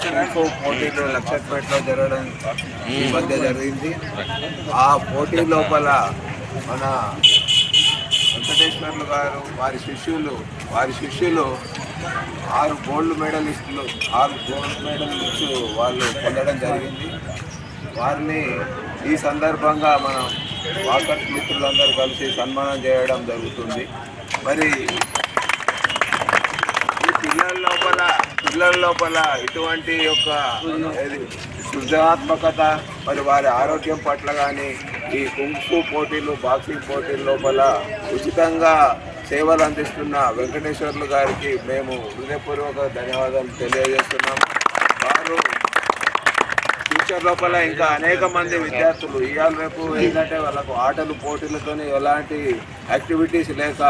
Kung fu పోటీలు లక్షపేటలో జరగడం ఈ మధ్య జరిగింది. ఆ పోటీ లోపల మన వెంకటేశ్వర్లు గారు వారి శిష్యులు వారి శిష్యులు ఆరు గోల్డ్ మెడలిస్టులు ఆరు గోల్డ్ మెడలిస్టు వాళ్ళు పొందడం జరిగింది. వారిని ఈ సందర్భంగా మనం వాకర్స్ మిత్రులందరూ కలిసి సన్మానం చేయడం జరుగుతుంది. మరి ఈ పిల్లల లోపల పిల్లల లోపల ఇటువంటి యొక్క సృజనాత్మకత మరి వారి ఆరోగ్యం పట్ల కానీ ఈ కుంకు పోటీలు బాక్సింగ్ పోటీల లోపల ఉచితంగా సేవలు అందిస్తున్న వెంకటేశ్వర్లు గారికి మేము హృదయపూర్వక ధన్యవాదాలు తెలియజేస్తున్నాం వారు ఫ్యూచర్ లోపల ఇంకా అనేక మంది విద్యార్థులు ఇవాళ రేపు ఏంటంటే వాళ్ళకు ఆటలు పోటీలతోని ఎలాంటి యాక్టివిటీస్ లేక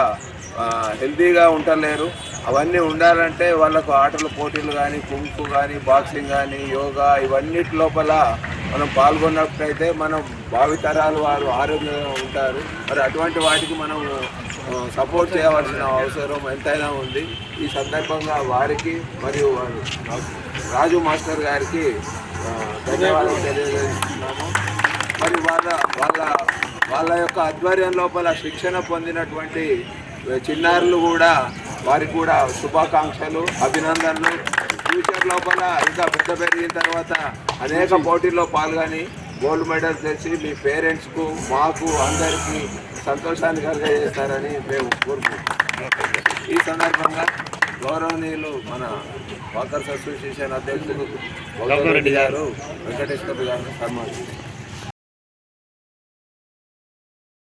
హెల్తీగా ఉండలేరు. అవన్నీ ఉండాలంటే వాళ్ళకు ఆటల పోటీలు కానీ కుంకు కానీ బాక్సింగ్ కానీ యోగా ఇవన్నిటి లోపల మనం పాల్గొన్నట్లయితే మనం భావితరాలు వారు ఆరోగ్యంగా ఉంటారు. మరి అటువంటి వాటికి మనం సపోర్ట్ చేయవలసిన అవసరం ఎంతైనా ఉంది. ఈ సందర్భంగా వారికి మరియు రాజు మాస్టర్ గారికి ధన్యవాదాలు తెలియజేస్తున్నాము. మరి వాళ్ళ వాళ్ళ వాళ్ళ యొక్క ఆధ్వర్యం లోపల శిక్షణ పొందినటువంటి చిన్నారులు కూడా వారికి కూడా శుభాకాంక్షలు అభినందనలు. ఫ్యూచర్ లోపల ఇంకా పెద్ద పెరిగిన తర్వాత అనేక పోటీల్లో పాల్గొని గోల్డ్ మెడల్ తెచ్చి మీ పేరెంట్స్కు మాకు అందరికీ సంతోషాన్ని కలిగజేస్తారని మేము కోరుకుంటున్నాం. ఈ సందర్భంగా గౌరవనీయులు మన వాకర్స్ అసోసియేషన్ అధ్యక్షులు రెడ్డి గారు. వెంకటేశ్వర గారిని సన్మానిస్తారు